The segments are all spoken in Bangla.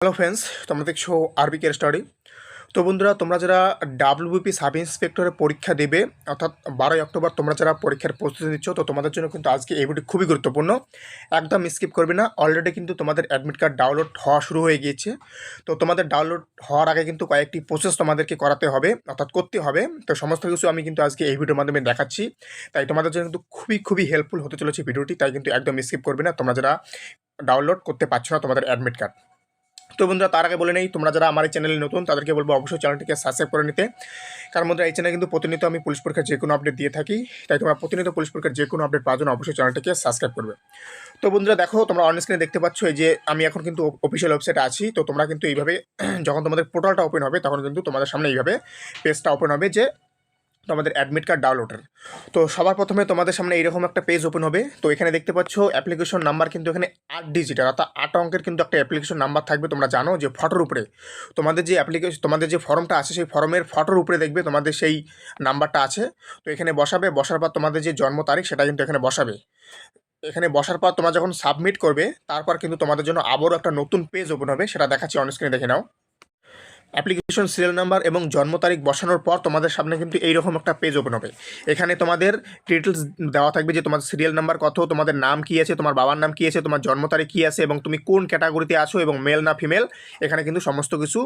হ্যালো ফ্রেন্ডস তোমরা দেখছ আরবি কেয়ার স্টাডি তো বন্ধুরা, তোমরা যারা ডাব্লিউবিপি সাব ইন্সপেক্টরের পরীক্ষা দেবে, অর্থাৎ বারোই অক্টোবর তোমরা যারা পরীক্ষার প্রস্তুতি নিচ্ছ, তো তোমাদের জন্য কিন্তু আজকে এই ভিডিও খুবই গুরুত্বপূর্ণ। একদম স্কিপ করবে না অলরেডি কিন্তু তোমাদের অ্যাডমিট কার্ড ডাউনলোড হওয়া শুরু হয়ে গিয়েছে। তো তোমাদের ডাউনলোড হওয়ার আগে কিন্তু কয়েকটি প্রসেস তোমাদেরকে করাতে হবে, অর্থাৎ করতে হবে। তো সমস্ত কিছু আমি কিন্তু আজকে এই ভিডিওর মাধ্যমে দেখাচ্ছি। তাই তোমাদের জন্য কিন্তু খুবই খুবই হেল্পফুল হতে চলেছে ভিডিওটি তাই কিন্তু একদম স্কিপ করবে না। তোমরা যারা ডাউনলোড করতে পারছ না তোমাদের অ্যাডমিট কার্ড তো বন্ধুরা, তার আগে বলে নেই, তোমরা যারা আমার এই চ্যানেলে নতুন, তাদেরকে বলব অবশ্যই চ্যানেলটিকে সাবস্ক্রাইব করে নিতে। কারণ বন্ধুরা, এই চ্যানেলে কিন্তু প্রতিনিয়ত আমি পুলিশ পরীক্ষার যে কোনো আপডেট দিয়ে থাকি, তাই তোমরা প্রতিনিয়ত পুলিশ পরীক্ষার যে কোনো আপডেট পাওয়ার জন্য অবশ্যই চ্যানেলটিকে সাবস্ক্রাইব করবে। তো বন্ধুরা, দেখো, তোমরা অন স্ক্রিনে দেখতে পাচ্ছ, এই যে আমি এখন কিন্তু অফিসিয়াল ওয়েবসাইটে আছি, তো তোমরা কিন্তু এইভাবে, যখন তোমাদের পোর্টালটা ওপেন হবে, তখন কিন্তু তোমাদের সামনে এইভাবে পেজটা ওপেন হবে যে তোমাদের অ্যাডমিট কার্ড ডাউনলোডের তো সবার প্রথমে তোমাদের সামনে এইরকম একটা পেজ ওপেন হবে। তো এখানে দেখতে পাচ্ছ অ্যাপ্লিকেশন নাম্বার কিন্তু এখানে আট ডিজিটের অর্থাৎ আট অঙ্কের কিন্তু একটা অ্যাপ্লিকেশন নাম্বার থাকবে তোমরা জানো যে ফটোর উপরে। তোমাদের যে অ্যাপ্লিকেশন তোমাদের যে ফর্মটা আছে, সেই ফর্মের ফটোর উপরে দেখবে তোমাদের সেই নাম্বারটা আছে। তো এখানে বসাবে, বসার পর তোমাদের যে জন্ম তারিখ, সেটা কিন্তু এখানে বসাবে। এখানে বসার পর তোমরা যখন সাবমিট করবে, তারপর কিন্তু তোমাদের জন্য আবারও একটা নতুন পেজ ওপেন হবে, সেটা দেখাচ্ছি অন স্ক্রিনে দেখে নাও। অ্যাপ্লিকেশন সিরিয়াল নাম্বার এবং জন্ম তারিখ বসানোর পর তোমাদের সামনে কিন্তু এইরকম একটা পেজ ওপেন হবে। এখানে তোমাদের ডিটেলস দেওয়া থাকবে যে তোমাদের সিরিয়াল নাম্বার কত, তোমাদের নাম কী আছে, তোমার বাবার নাম কী আছে, তোমার জন্ম তারিখ কী আছে এবং তুমি কোন ক্যাটাগরিতে আছো এবং মেল না ফিমেল এখানে কিন্তু সমস্ত কিছু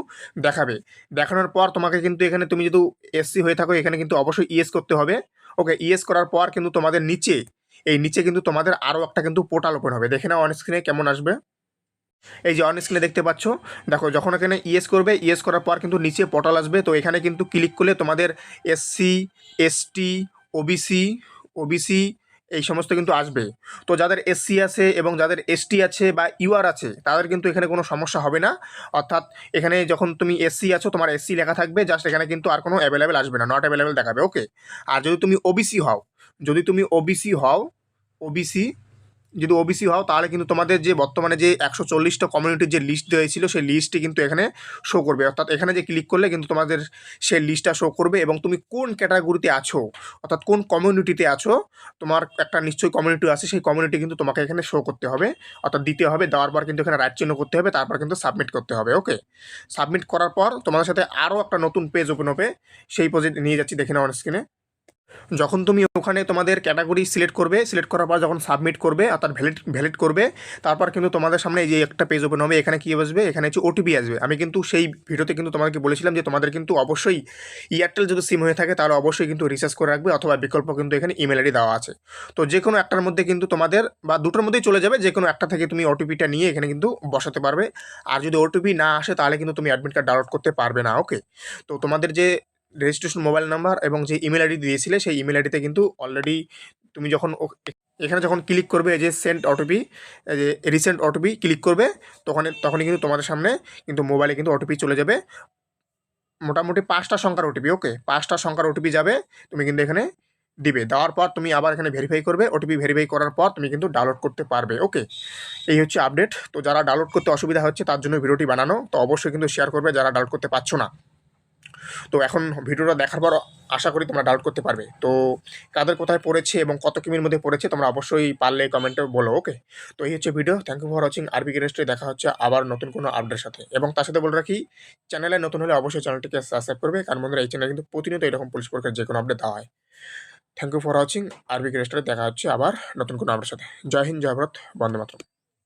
দেখাবে। দেখানোর পর তোমাকে কিন্তু এখানে তুমি যদি এসসি হয়ে থাকো, এখানে কিন্তু অবশ্যই ইএস করতে হবে। ওকে ইএস করার পর কিন্তু তোমাদের নিচে, এই নিচে কিন্তু তোমাদের আরও একটা কিন্তু পোর্টাল ওপেন হবে। দেখে নাও অন স্ক্রিনে কেমন আসবে। এই যে অন স্ক্রিনে দেখতে পাচ্ছ, দেখো যখন এখানে ইএস করবে ইএস করার পর কিন্তু নিচে পোর্টাল আসবে, তো এখানে কিন্তু ক্লিক করলে তোমাদের এসসি এসটি ওবিসি ওবিসি এই সমস্ত কিন্তু আসবে। তো যাদের এসসি আছে এবং যাদের এসটি আছে বা ইউআর আছে, তাদের কিন্তু এখানে কোনো সমস্যা হবে না। অর্থাৎ এখানে যখন তুমি এসসি আছো, তোমার এসসি লেখা থাকবে জাস্ট এখানে কিন্তু আর কোনো অ্যাভেলেবেল আসবে না নট অ্যাভেলেবেল দেখাবে ওকে আর যদি তুমি ওবিসি হও, যদি তুমি ওবিসি হও ওবিসি যদি ওবিসি হও, তাহলে কিন্তু তোমাদের যে বর্তমানে যে একশো চল্লিশটা কমিউনিটির যে লিস্ট হয়েছিল, সেই লিস্টটি কিন্তু এখানে শো করবে। অর্থাৎ এখানে যে ক্লিক করলে কিন্তু তোমাদের সেই লিস্টটা শো করবে এবং তুমি কোন ক্যাটাগরিতে আছো, অর্থাৎ কোন কমিউনিটিতে আছো, তোমার একটা নিশ্চয়ই কমিউনিটি আছে, সেই কমিউনিটি কিন্তু তোমাকে এখানে শো করতে হবে। অর্থাৎ দিতে হবে, দেওয়ার পর কিন্তু এখানে রাইট চিহ্ন করতে হবে, তারপর কিন্তু সাবমিট করতে হবে ওকে সাবমিট করার পর তোমাদের সাথে আরও একটা নতুন পেজ ওপেন হবে। সেই পেজে নিয়ে যাচ্ছি, দেখে নাও স্ক্রিনে যখন তুমি ওখানে তোমাদের ক্যাটাগরি সিলেক্ট করবে সিলেক্ট করার পর যখন সাবমিট করবে আর তার ভ্যালিড ভ্যালিড করবে, তারপর কিন্তু তোমাদের সামনে যে একটা পেজ ওপেন হবে, এখানে কী আসবে এখানে হচ্ছে ওটিপি আসবে। আমি কিন্তু সেই ভিডিওতে কিন্তু তোমাদেরকে বলেছিলাম যে তোমাদের কিন্তু অবশ্যই এয়ারটেল যদি সিম হয়ে থাকে, তাহলে অবশ্যই কিন্তু রিচার্জ করে রাখবে অথবা বিকল্প কিন্তু এখানে ইমেল আইডি দেওয়া আছে। তো যে কোনো একটার মধ্যে কিন্তু তোমাদের বা দুটোর মধ্যেই চলে যাবে, যে কোনো একটা থেকে তুমি ওটিপিটা নিয়ে এখানে কিন্তু বসাতে পারবে। আর যদি ওটিপি না আসে, তাহলে কিন্তু তুমি অ্যাডমিট কার্ড ডাউনলোড করতে পারবে না ওকে তো তোমাদের যে রেজিস্ট্রেশন মোবাইল নাম্বার এবং যে ইমেল আইডি দিয়েছিলে, সেই ইমেল আইডিতে কিন্তু অলরেডি তুমি যখন এখানে যখন ক্লিক করবে যে সেন্ট ওটিপি যে রিসেন্ট ওটিপি ক্লিক করবে, তখন, তখনই কিন্তু তোমাদের সামনে কিন্তু মোবাইলে কিন্তু ওটিপি চলে যাবে। মোটামুটি পাঁচটা সংখ্যার ওটিপি ওকে পাঁচটা সংখ্যার ওটিপি যাবে, তুমি কিন্তু এখানে দিবে। দেওয়ার পর তুমি আবার এখানে ভেরিফাই করবে ওটিপি ভেরিফাই করার পর তুমি কিন্তু ডাউনলোড করতে পারবে ওকে এই হচ্ছে আপডেট তো যারা ডাউনলোড করতে অসুবিধা হচ্ছে, তার জন্য ভিডিওটি বানানো। তো অবশ্যই কিন্তু শেয়ার করবে, যারা ডাউনলোড করতে পারছ না। তো এখন ভিডিওটা দেখার পর আশা করি তোমরা ডাউট করতে পারবে। তো কাদের কোথায় পড়েছে এবং কত কিমির মধ্যে পড়েছে তোমরা অবশ্যই পারলে কমেন্টে বলো ওকে তো এই হচ্ছে video thank you for watching আরবি গেস্টে দেখা হচ্ছে আবার নতুন কোনো আপডেটের সাথে। এবং তার সাথে বলে রাখি চ্যানেলে নতুন হলে অবশ্যই চ্যানেলটিকে সাবস্ক্রাইব করবে, কারণ বন্ধুরা এই চ্যানেলে কিন্তু প্রতিনিয়ত এরকম পুলিশ পরীক্ষার যে কোনো আপডেট দেওয়া হয়। থ্যাংক ইউ ফর ওয়াচিং আরবি গেস্টে দেখা হচ্ছে আবার নতুন কোনো আপডেটের সাথে। জয় হিন্দ, জয় ভারত, বন্দে মাতরম।